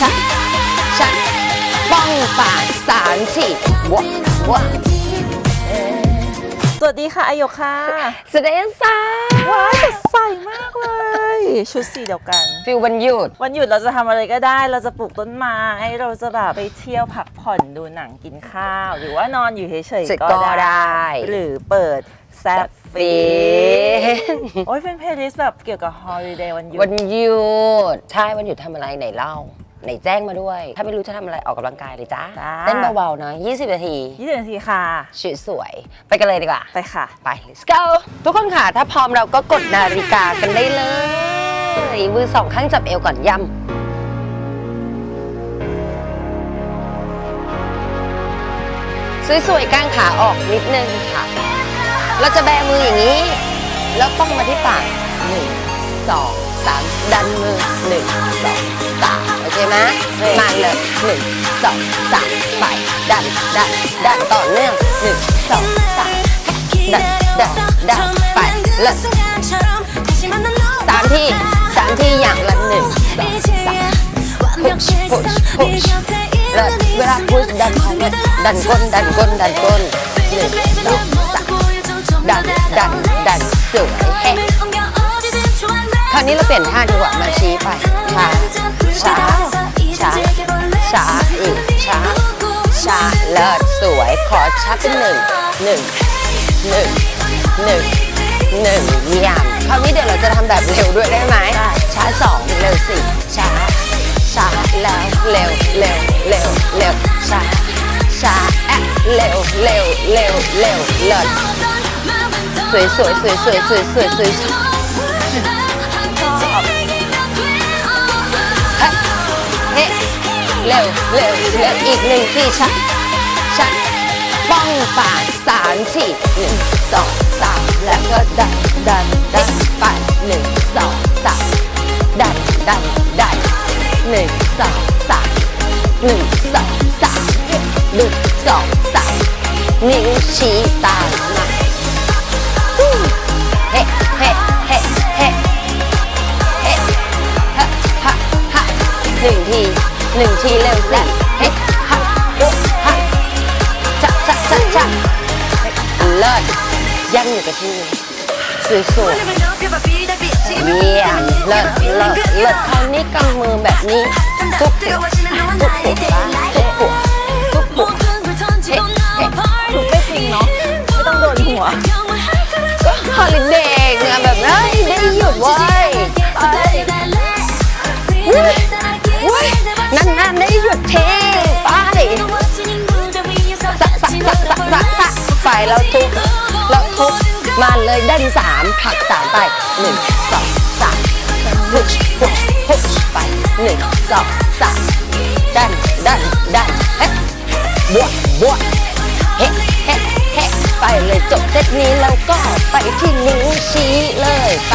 ชักชักป้องปากสามสี่วะวะสวัสดีค่ะอายกค่ะแสดงซ่าว้ายสดใสมากเลย ชุดสีเดียวกัน ฟิลวันหยุด วันหยุดเราจะทำอะไรก็ได้ เราจะปลูกต้นไม้เราจะแบบไปเที่ยวพักผ่อนดูหนังกินข้าว หรือว่านอนอยู่เฉยเสร็จๆก็ก็ได้ได้ หรือเปิดแซฟฟีโอ้ยเป็นเพลย์ลิสต์แบบเกี่ยวกับฮอลิเดย์วันหยุด วันหยุด ใช่ วันหยุดทำอะไรไหนเล่า ไหนแจ้งมาด้วย ถ้าไม่รู้จะทำอะไรออกกำลังกายเลยจ้าจ้า เต้นเบาๆนะ20 นาที20นาทีค่ะชุดสวย ไปกันเลยดีกว่า ไปค่ะ ไป let's go ทุกคนค่ะ ถ้าพร้อมเราก็กดนาฬิกากันได้เลย มือสองข้างจับเอวก่อนย่ำสวยๆก้างขาออกนิดนึงค่ะ เราจะแบมืออย่างนี้ แล้วป้องมาที่ปากหนึ่งสอง สามดันมือหนึ่งสองสามโอเคไหมมาเลยหนึ่งสองสามไปดันดันดันต่อเนื่องหนึ่งสองสามดันดันดันไปเลยสามที่สามที่อย่างละหนึ่งสองสาม push push push เลิศเวลา push ดันท้องเลยดันก้นดันก้นดันก้นหนึ่งสองสามดันดันดันสวยเฮ้คราว นี้เราเปลี่ยนท่าดีกว่ามาชี้ไปช้าช้าช้าช้าอีกช้าช้าเลิศสวยขอช้าเป็นหนึ่งหนึ่งหนึ่งหนึ่งหนึ่งเยี่ยมคราวนี้เดี๋ยวเราจะทำแบบเร็วด้วยได้ไหมช้าสองเร็วสี่ช้าช้าแล้วเร็วเร็วเร็วเร็วช้าช้าแอะเร็วเร็วเร็วเร็วเลิศสวยสวยสวยสวยสวยสวยสวย เร็วเร็วเร็วอีกหนึ่งทีช้าช้าป้องปากสามทีหนึ่งสองสามแล้วก็ดันดันดันไปหนึ่งสองสามดันดันดันหนึ่งสองสามหนึ่งสองสามหนึ่งสองสามนิ้วชี้ตามมาเฮ้เฮ้เฮ้เฮ้เฮ้ฮะฮะฮะหนึ่งที หนึ่งทีเร็วสิเฮ้ฮะโอ้ฮะชะชะชะชะเลิศยังอยู่กับที่สวยสวยเยี่ยมเลิศเลิศเลิศคราวนี้กำมือแบบนี้ทุกทุกทุกหัวทุก สะไปแล้วทุกแล้วทุกมาเลยด้านสามผลักสามไปหนึ่งสองสามพุชพุชพุชไปหนึ่งสองสามดันดันดันเฮ้บวกบวกเฮ้เฮ้เฮ้ไปเลยจบเซตนี้แล้วก็ไปที่นิ้วชี้เลยไป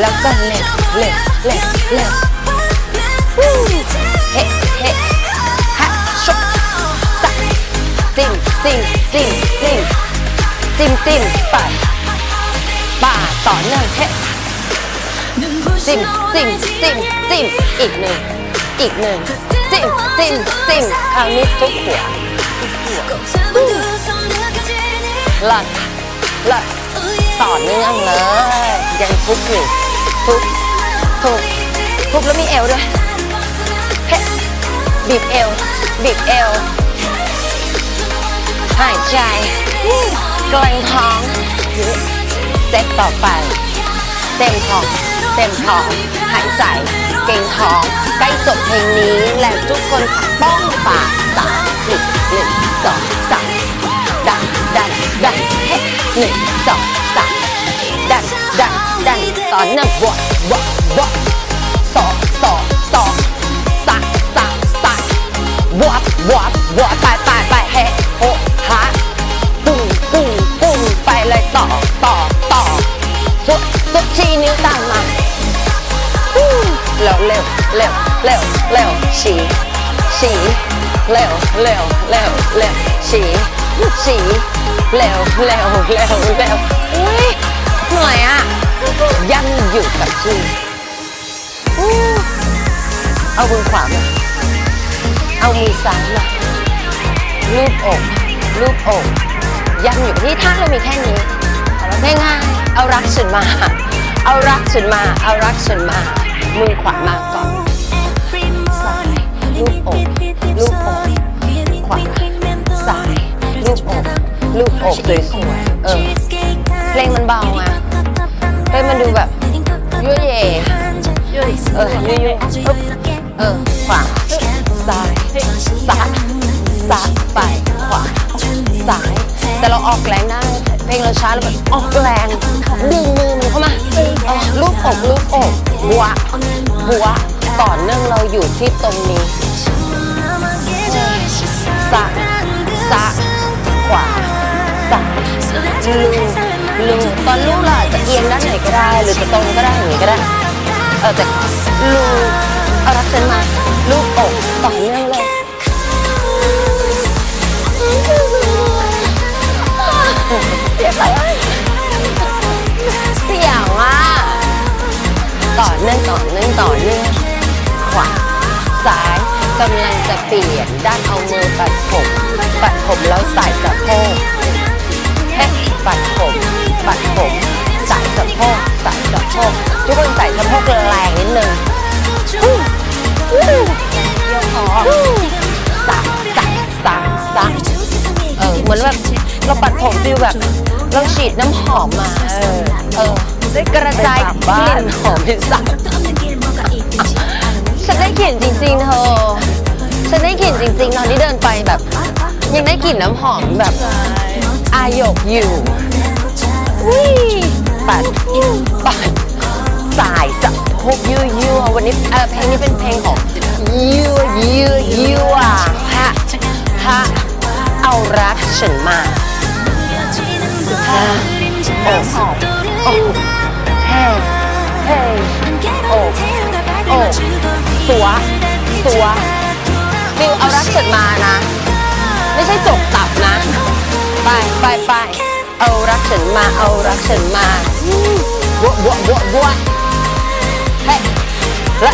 แล้วก็เล็วเล็วเล็วเล็ว จิ้มจิ้มไปป่าต่อเนื่องเฮ้จิ้มจิ้มจิ้มจิ้มอีกหนึ่งอีกหนึ่งจิ้มจิ้มจิ้มคราวนี้ทุกหัวหลัดหลัดต่อเนื่องเลย ยังทุกอยู่ทุกทุกทุกแล้วมีเอวด้วยเฮ้บีบเอวบีบเอวหายใจ กลางท้องเซตต่อไป เต็มท้อง เต็มท้อง หายใจ เก่งท้อง ใกล้จบเพลงนี้และทุกคนค่ะป้องปากสามสี่หนึ่งสองสามดันดันดันเฮ้หนึ่งสองสามดันดันดันต่อเนื่งวอดวอดวอด เร็วเร็วเร็วเร็วชี้ชี้เร็วเร็วเร็วเร็วชี้ชี้เร็วเร็วเร็วเร็วอุ้ยเหนื่อยอะยังอยู่กับที่อู้เอามือขวามาเอามือซ้ายมาลูบอกลูบอกยังอยู่ที่ท่าเรามีแค่นี้ง่ายๆเอารักฉันมา เอารักฉันมา เอารักฉันมา มือขวามาก่อน ลูบอกลูบอกขวาซ้ายลูบอกลูบอกสวยๆเออเพลงมันเบาไงเพลงมันดูแบบยั่วเย่เออยั่วๆปึ๊บเออขวาซ้ายซ้ายซ้ายไปขวาซ้ายแต่เราออกแรงได้เพลงเราช้าเราแบบออกแรงดึงมือมันเข้ามาเออลูบอกลูบอกบัวบัว ต่อเนื่องเราอยู่ที่ตรงนี้ซ้ายซ้ายขวาซ้ายลูลูตอนลูกเราอาจจะเอียงด้านไหนก็ได้ หรือจะตรงก็ได้อย่างนี้ก็ได้เออแต่ลูเอารักฉันมาลูกอกต่อเนื่องเลยเสียไปเสียวอะต่อเนื่องต่อเนื่องต่อเนื่อง ขวา ซ้ายกำลังจะเปลี่ยนด้านเอามือปัดผม ปัดผมแล้วใส่สะโพกแค่ปัดผม ปัดผมใส่สะโพกใส่สะโพกทุกคนใส่สะโพกแรงนิดนึงเยี่ยวคอสายสายสายสายเออเหมือนแบบเราปัดผมฟิลแบบ เราฉีดน้ำหอมมา เออเออได้กระจายกลิ่นหอมเป็นสัก ฉันได้กลิ่นจริงๆเธอ ฉันได้กลิ่นจริงๆตอนที่เดินไปแบบ ยังได้กลิ่นน้ำหอมแบบอายกอยู่วิปัดปัดสายสะโพกยั่วยั่ววันนี้เออเพลงนี้เป็นเพลงของยั่วยั่วยั่วฮะฮะเอารักฉันมาฮะโอ้หอมโอ้เฮ้เฮ้โอ้โอ้ สัว สัวฟิลเอารักฉันมานะ ไม่ใช่จกตับนะ ไปไปไปเอารักฉันมา เอารักฉันมาบัวบัวบัวบัวเฮ้ละ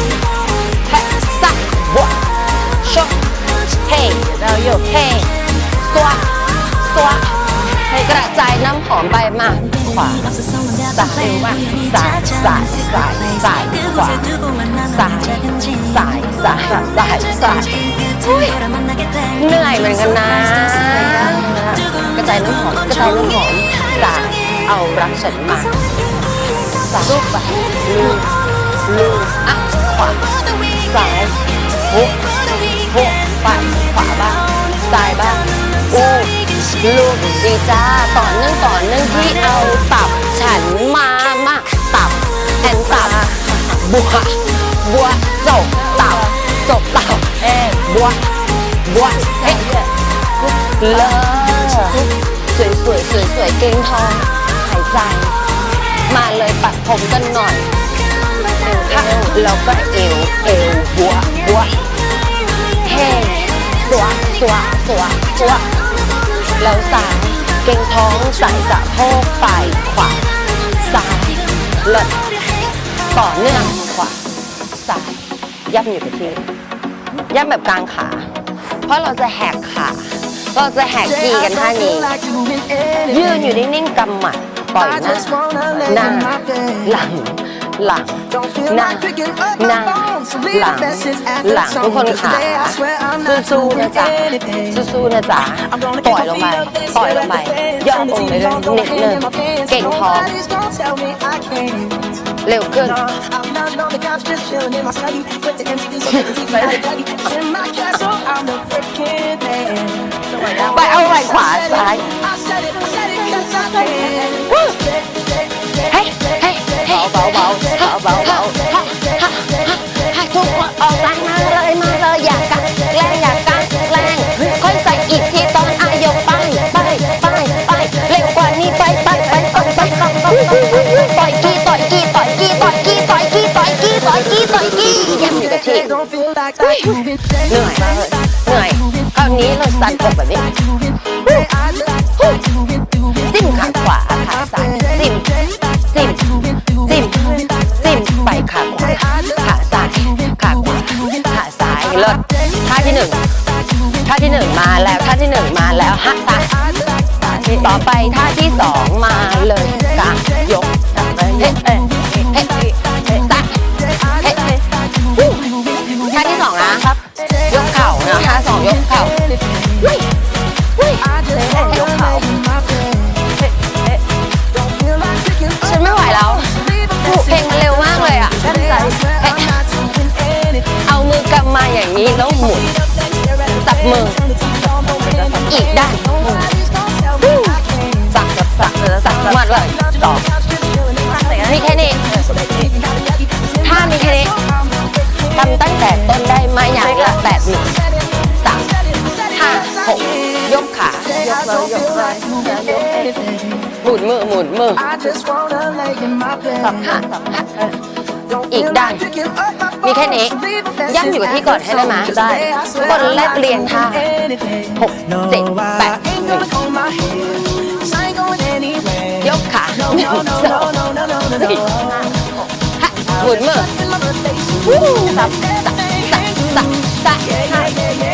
เฮ้สักบัวชกเฮ้เราโยกเฮ้สวะสวะให้กระจายน้ำหอมไปมา ขวาซ้ายว่าซ้ายซ้ายซ้ายซ้ายขวาซ้ายซ้ายซ้ายซ้ายซ้ายอุ้ยเหนื่อยเหมือนกันนะ กระจายน้ำหอมกระจายน้ำหอมสายเอารักฉันมาสายไปลูลูอะขวาซ้ายหุบหุบไปขวาบ้างซ้ายบ้างอู้ ลูกดีจ้าต่อเนื่องต่อเนื่องที่เอาตับฉันมามาตับแอนตับบัวบัวจบตับจบตับเอ๊บัวบัวเอ๊ะเลิศสวยสวยสวยสวยเก่งทองหายใจ มาเลยปัดผมกันหน่อยเอวแล้วก็เอวเอวหัวหัวเฮ้สวสวสวสว แล้วซ้ายเก่งท้องใส่สะโพกไปขวาซ้ายเลิศต่อเนื่องขวาซ้ายย่ำอยู่กับที่ย่ำแบบกลางขา เพราะเราจะแหกขาเราจะแหกทีกันท่านี้ยืนอยู่นิ่งๆกำหมัดปล่อยหน้าหน้าหลัง หลังหน้าหน้าหลังหลังทุกคนขาสู้ๆนะจ๊ะสู้ๆนะจ๊ะปล่อยลงไปปล่อยลงไปย่อองค์ไปด้วยนิดนึงเก่งท้องเร็วขึ้นไปเอาไหล่ขวาซ้าย เหนื่อยมากเลยเหนื่อยคราวนี้เราสั่นอกแบบนี้จิ้มขาขวาขาซ้ายจิ้มจิ้มจิ้มจิ้มไปขาขวาขาซ้ายขาขวาขาซ้ายลดท่าที่หนึ่งท่าที่หนึ่งมาแล้วท่าที่หนึ่งมาแล้วฮะซ้ายต่อไปท่าที่สองมาเลยกายกเฮ้เฮ้เฮ้ ยกเข่าเฮ้ยเฮ้ยยกเขาฉันไม่ไหวแล้วเพลงมันเร็วมากเลยอะเฮ้ยเอามือกำมาอย่างนี้แล้วหมุนจับมืออีกด้านสักกับสักสักมัดเลยต่อมีแค่นี้ถ้ามีแค่นี้ทำตั้งแต่ต้นได้ไหมอย่างละแบบหนึ่ง ยกขายกเลยยกเลยยกเอหมุนมือหมุนมือสับหักสับหักอีกด้านมีแค่นี้ย่ำอยู่กับที่ก่อนให้ได้ไหมได้ทุกคนแลกเรียงท่าหกเจ็ดแปดหนึ่งยกขาหนึ่งสองสี่ห้าหกห้าหมุนมือวู้สับสับสับสับ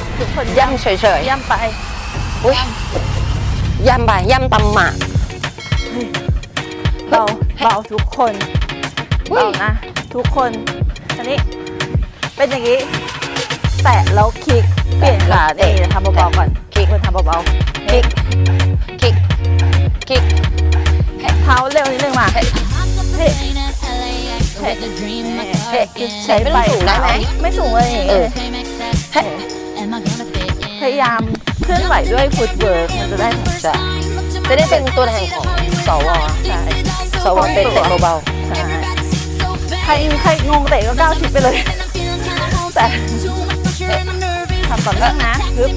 บวบวบวบวบวและยกไปสิบมือเฮ้ยต้มตำอีกข้างต้มตำอยู่กระแตะทะอกจิ้มขาหนึ่งสองสี่หกปะหนึ่งสองเฮ้ยเฮ้ยหมุนยำยำเฉยทุกคนๆยำเฉยย่ำไปๆอุ้ยยำไปยำตำหมาก เบาเบาทุกคนอุ้ยเบานะทุกคนอันนี้เป็นอย่างนี้ แตะแล้วคลิกเปลี่ยนขาเองทำเบาๆก่อนคลิก คนทำเบาๆคลิกคลิกคลิก เท้าเร็วนิดนึงมาเฮ้ยเฮ้ยเฮ้ยเฮ้ยใช้ไปไม่ต้องสูงได้ไหม ไม่สูงเลยอย่างเองี้อเฮ้ย พยายามเคลื่อนไหวด้วยฟุตเวิร์กมันจะได้ใช่จะได้เป็นตัวแทนของสวใช่สวเป็นเตะเบาใช่ใครใครงงเตะก็ก้าวทิศไปเลย แต่ทำต่อเนื่องนะฮึบ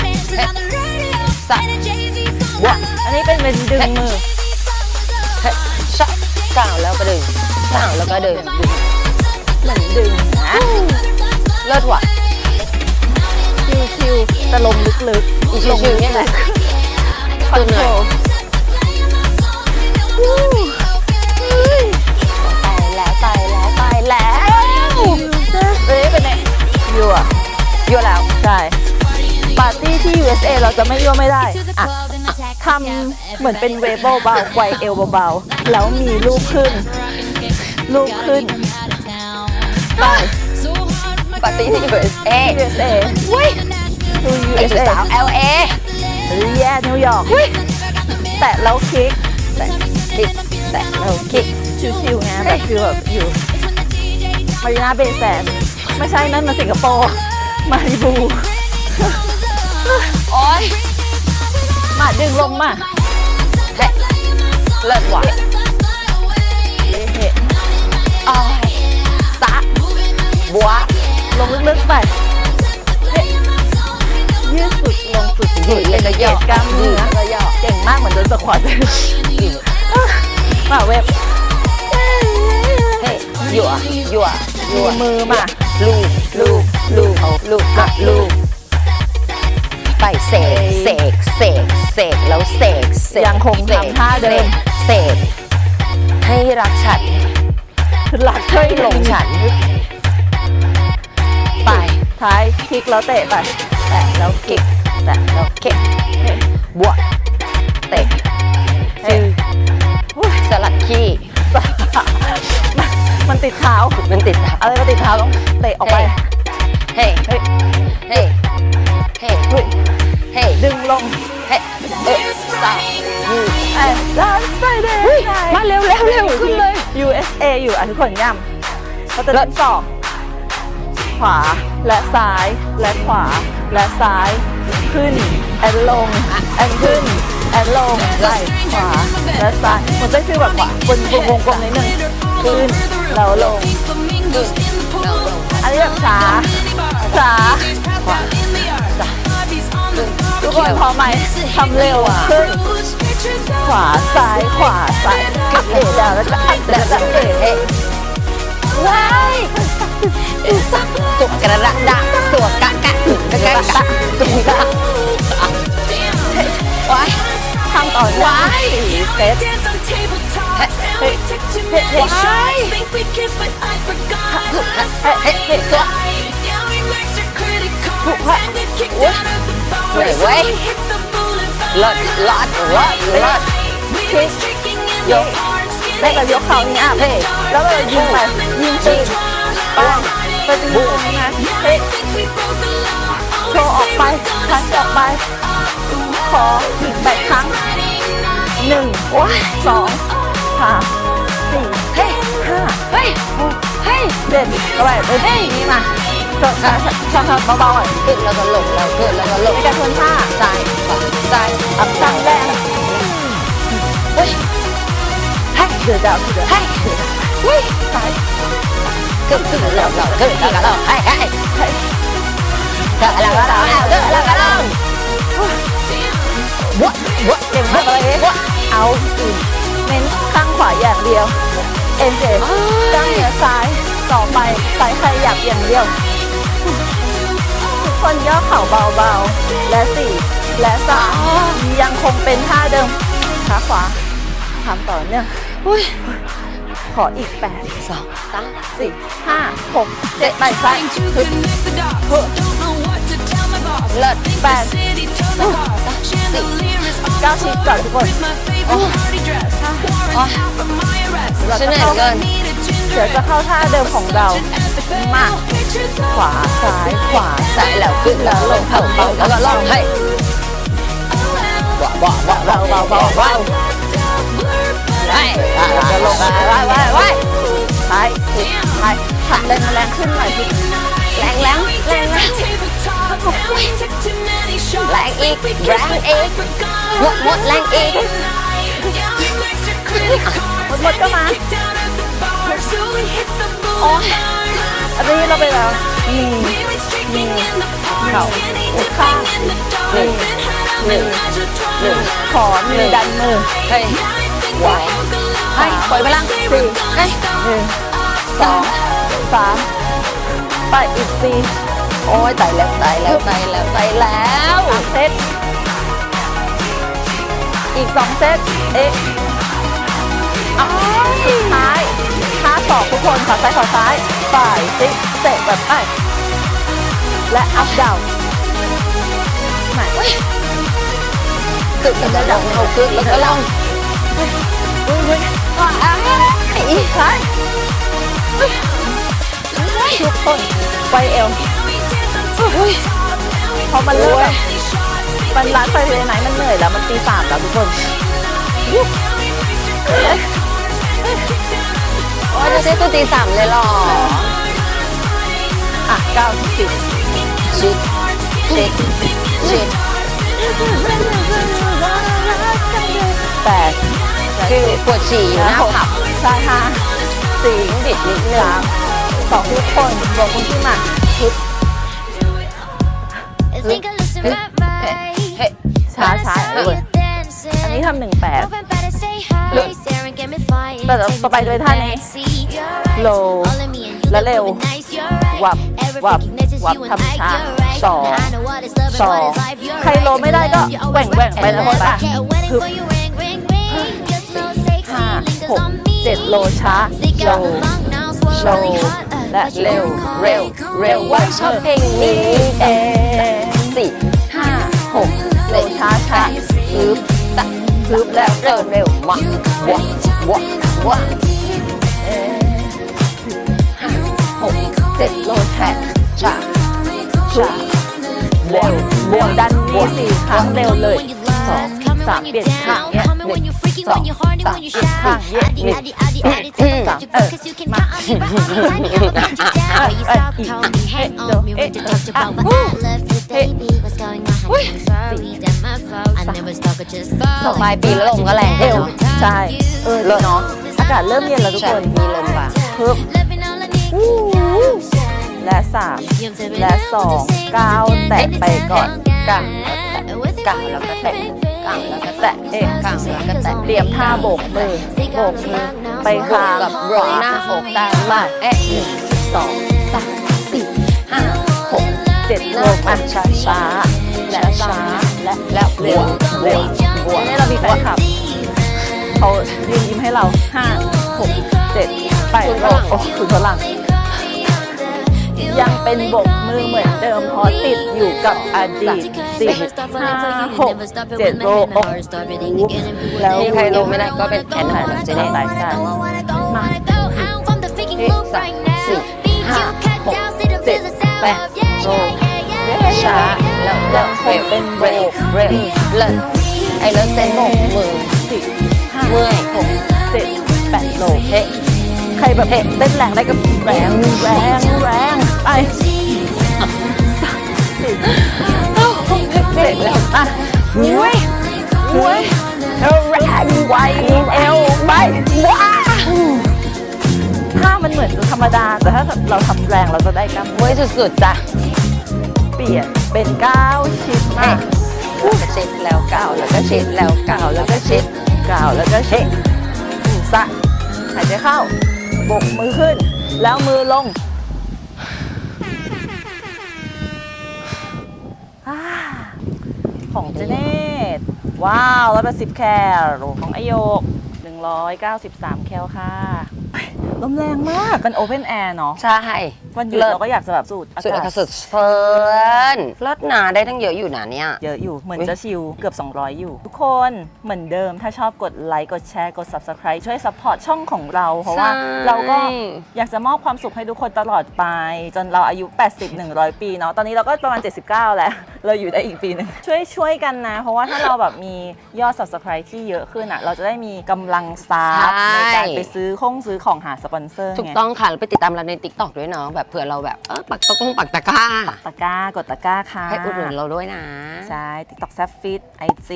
สัวะอันนี้เป็นเป็นดึงมือเฮ้ยชักก้าวแล้วก็ดึงก้าวแล้วก็ดึงดึงเหมือนดึงนะเลิศว่ะ ชิวๆแต่ลมลึกๆอีชิวๆเนี่ยแหละคอนโทรลตายแล้วตายแล้วตายแล้วเอ้ยเป็นไงยั่วยั่วแล้วใช่ปาร์ตี้ที่ USA เราจะไม่ยั่วไม่ได้อะทำเหมือนเป็นเวฟเบาๆไกวเอวเบาๆแล้วมีลูกขึ้น ลูกขึ้นไป ปาร์ตี้ที่ USA USA เว้ย to ไอจุด USA สาว LA แย่นิวยอร์กแตะแล้วคลิกแต่คลิกแต่เราคลิกชิวๆไงแบบฟิลแบบอยู่มารีนาเบย์แซนไม่ใช่นั่นมาสิงคโปร์มาริบูโอ๊ยมาดึงลงมาเฮ้ยเลิศว่ะเฮ้อ้อยสะบัว ลงลึกๆไปเฮ้ยืดสุดลงสุดยืดเลยก็ย่อเกล้ามเนื้อยืดแล้วก็ย่อเก่งมากเหมือนโดนสควอตยืดมาเว็บเฮ้ยยั่วยั่วมียั่วมือมาลูกลูกลูกเอาลูกมาลูกไปเสกเสกเสกเสกแล้วเสกเสกยังคงทำท่าเดิมเสกให้รักฉันหลักให้หลงฉัน ท้ายคลิกแล้วเตะไปแตะแล้วคลิกแตะแล้วเก็บบวกเตะเฮ้ยสลัดขี้มันติดเท้ามันติดตาอะไรก็ติดเท้าต้องเตะออกไปเฮ้ยเฮ้ยเฮ้ยเฮ้ยเฮ้ยเฮ้ยดึงลงเฮ้ยเออสาวยืดเอ้ย Dance Friday มาเร็วเร็วเร็วขึ้นเลย USA อยู่อะทุกคนย่ำเขาจะเล่นสอง ขวา และซ้าย และขวา และซ้าย ขึ้น แอนลง แอนขึ้น แอนลง ไหล่ขวา และซ้ายมันจะฟีลแบบขวาบนวงวงกลมนิดนึงขึ้นแล้วลงขึ้นแล้วลงอันนี้แบบช้าช้าขวาซ้ายขึ้นคนพอไหมทำเร็วขึ้นขวาซ้ายขวาซ้ายอัพเอดาวแล้วก็อัพแล้วก็เอเฮ้ยว้าย ตัวกระระดะตัวกะกะกะกะกะตัวกะว้ายทำต่อเนื่องสี่เซตเฮ้ยเฮ้ยว้ายเฮ้ยเฮ้ยเฮ้ยตัวเหนื่อยเว้ยเลิศเลิศเลิศเลิศยกได้กับยกเขานี่อะเพ่แล้วก็ยิงไปยิงปื นปังไปยิงปืนนะเฮ้ยโชว์ออกไปพันออกไป ขออีกแปดครั้งหนึ่งสองสามสี่เฮ้ยห้าเฮ้ยหกเฮ้ยเจ็ดก็ไปไปที่นี่มาชนชนชนเบาๆอะขึ้นแล้วก็ลงแล้วขึ้นแล้วก็ลงในการชนท่าซ้ายขวาซ้ายอัพซ้ายแรงเฮ้ยให้เดือดดาวเดือดเฮ้ยเฮ้ยซ้าย ขึ้นขึ้นล้วแล้วขึ้นแล้วก็ลงเฮ้ยเฮ้ยให้ขึ้นแล้วก็ลงขึ้นแล้วก็ลงวะวะเก่งมากเลยวะเอาอีกเน้นข้างขวาอย่างเดียวเอ็นเจกล้ามเนื้อซ้ายต่อไปสายขยับอย่างเดียว ทุกคนย่อเข่าเบาๆ และสี่และสามยังคงเป็นท่าเดิมขาขวาทำต่อเนื่องอุ้ย ขออีกแปดสองสามสี่ห้าหกเจ็ดไปซ้ายฮึบฮึบเลิศแปดเก้าชิดก่อนทุกคนฉันเหนื่อยเกินเดี๋ยวจะเข้าท่าเดิมของเรา มา ขวาซ้าย ขวาซ้ายแล้วขึ้นแล้วลงเข่าเบาแล้วก็ลงเฮ้ยว้าวว้าวว้าวเบาเบาเบาเบา เฮ้ยจะลงไปไว้ไว้ไว้ซ้ายขวาซ้ายแรงแรงขึ้นหน่อยพี่แรงแรงแรงแรงแรงอีกแรงอีกหมดหมดแรงอีกหมดหมดก็มาโอ้ยอันนี้เราไปแล้วนี่นี่เข่าข้างนี่หนึ่งหนึ่งขอมือดันมือเฮ้ย ไหวเฮ้ปล่อยพลังสี่เฮ้หนึ่งสองสามไปอีกสี่โอ้ยตายแล้วตายแล้วตายแล้วตายแล้วเซตอีกสองเซตเอ๊ะอ้าวสุดท้ายท่าสองทุกคนขาซ้ายขาซ้ายฝ่ายซิกเตะแบบไปและอัพดาวหม่ขึ้นแล้วเอาขึ้นแล้วก็ลง อุ้ยอุ้ยว้ายอีกท้ายทุกคนไปเอวอุ้ยพอมันเริ่มมันร้านไฟเวไหนมันเหนื่อยแล้วมันตีสามแล้วทุกคนโอ้ยจะใช้ตัวตีสามเลยหรอ อะเก้าสิบชิดชิดชิดแปด คือปวดฉี่อยู่หน้าผับซ้ายห้าสี่บิดนิดนึงสามสองทุกคนบอกคุณที่มาชุด Think I listen right, right. เฮ้ยช้าช้าๆ How เลย you dancing? อันนี้ทำหนึ่งแปด Open better say hi. Stare and get me fire. แต่ต่อไปด้วยท่านี้ Low และเร็ว วับ วับ วับทำช้าสองสองใครโลไม่ได้ก็แหว่งแหว่งไปแล้วหมดป่ะคือ ห้าหกเจ็ดโลช้าโลโลและเร็วเร็วเร็วว่าชอบเพลงนี้เอสี่ห้าหกโลช้าช้าฮึบตะฮึบแล้วเร็วเร็ววะวะวะวะเอหกเจ็ดโลแทกช้าช้าเร็วบวกดันนี่สี่ครั้งเร็วเลยสองสามเปลี่ยนข้างเนี้ย งสองสามเปลี่ยนข้างเนี้ยหนึ่งสามเออมาเอ๊ะเดี๋ยวเอ๊ะอะเฮ้ยต่อปลายปีแล้วลมก็แรงเอเร็ววใช่เออเนาะอากาศเริ่มเย็นแล้วทุกใช่คนมีลมว่ะฮึบและ3และ2ก้าวแตะไปก่อนก้าวก้าวแล้วก็แตะ กาวแล้วก็แตะเอ๊ะก้าวแล้วก็แตะเตรียมท่าโบกมือโบกมือไปบวกทางกับรยหน้าอกตามมาเอ๊ะหนึ่งสองสามสี่ห้าหกเจ็ดโลกอะช้าช้าและช้าและและเร็วเร็วบวกนี่เรามีแฟนคลับเขายืนยิ้มให้เรา5 6 7ไปโลกโอ้คุณฝรั่ง ยังเป็นบกมือเหมือนเดิมเพราะติดอยู่กับอดีตสี่ห้าหกเจ็ดโลโอ้แล้วมีใครลงไม่ได้ก็เป็นแอนนากับเจเน่รายการมาสี่ห้าหกเจ็ดแปดโลช้าแล้วก็เร็วเป็นโบเร็วกเร็วเลิศไอ้เลิศเต้นบกมือสิห้าเมื่อยหกเจ็ดแปดโลเฮ้ใครแบบเต้นแรงได้ก็แรงแรงแรง ไปสี่เสร็จแล้วอะหุ้ยหุ้ยแรงไวเอวไปว้าถ้ามันเหมือนธรรมดา แต่ถ้าเราทำแรงเราจะได้กล้ามเมื่อยสุดๆจ้ะ เปลี่ยนเป็นก้าวชิดมากชิดแล้วก้าวแล้วก็ชิดแล้วก้าวแล้วก็ชิดก้าวแล้วก็ชิดสะหายใจเข้าบกมือขึ้น แล้วมือลง อ่าของเจเนตว้าวร้อยแปดสิบแคลของไอโยก193แคลค่ะลมแรงมากมันโอเพนแอร์เนาะ ใช่ วันหยุดเลิศ เราก็อยากจะแบบสูดอาสุดกาอาศกาศสุดเฟิร์นเลิศหนาได้ทั้งเยอะอยู่นะเนี่ย เยอะอยู่เหมือนอุ๊ย จะชิลเกือบ 200 อยู่ ทุกคนเหมือนเดิมถ้าชอบกดไลค์กดแชร์กด Subscribe ช่วย support ช่องของเรา เพราะว่าเราก็อยากจะมอบความสุขให้ทุกคนตลอดไป จนเราอายุ 80 100 ปีเนาะตอนนี้เราก็ประมาณ 79 แล้ว เราอยู่ได้อีกปีหนึ่งช่วยช่วยกันนะ เพราะว่าถ้าเราแบบมียอด subscribe ที่เยอะขึ้นอะ เราจะได้มีกำลังทรัพย์ใช่ในการไปซื้อคงซื้อของหาสปอนเซอร์ถูกไง ต้องค่ะแล้วไปติดตามเราในติ๊กต็อกด้วยเนาะแบบเผื่อเราแบบเออปักตะกงปักตะกร้า ตะกร้ากดตะกร้าค่ะให้อุดหนุนเราด้วยนะ ใช่ TikTok s a f f i t IG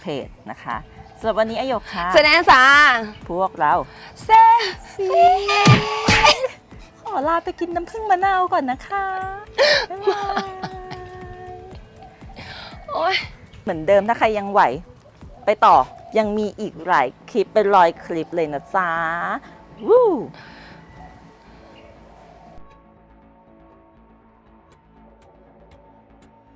เพจนะคะสำหรับวันนี้อายกค่ะ แสดงสาพวกเราเซฟีขอลาไปกินน้ำผึ้งมะนาวก่อนนะคะบ๊ายบายโอ้ยเหมือนเดิมถ้าใครยังไหว ไปต่อยังมีอีกหลายคลิปเป็นรอยคลิปเลยนะจ๊ะวู้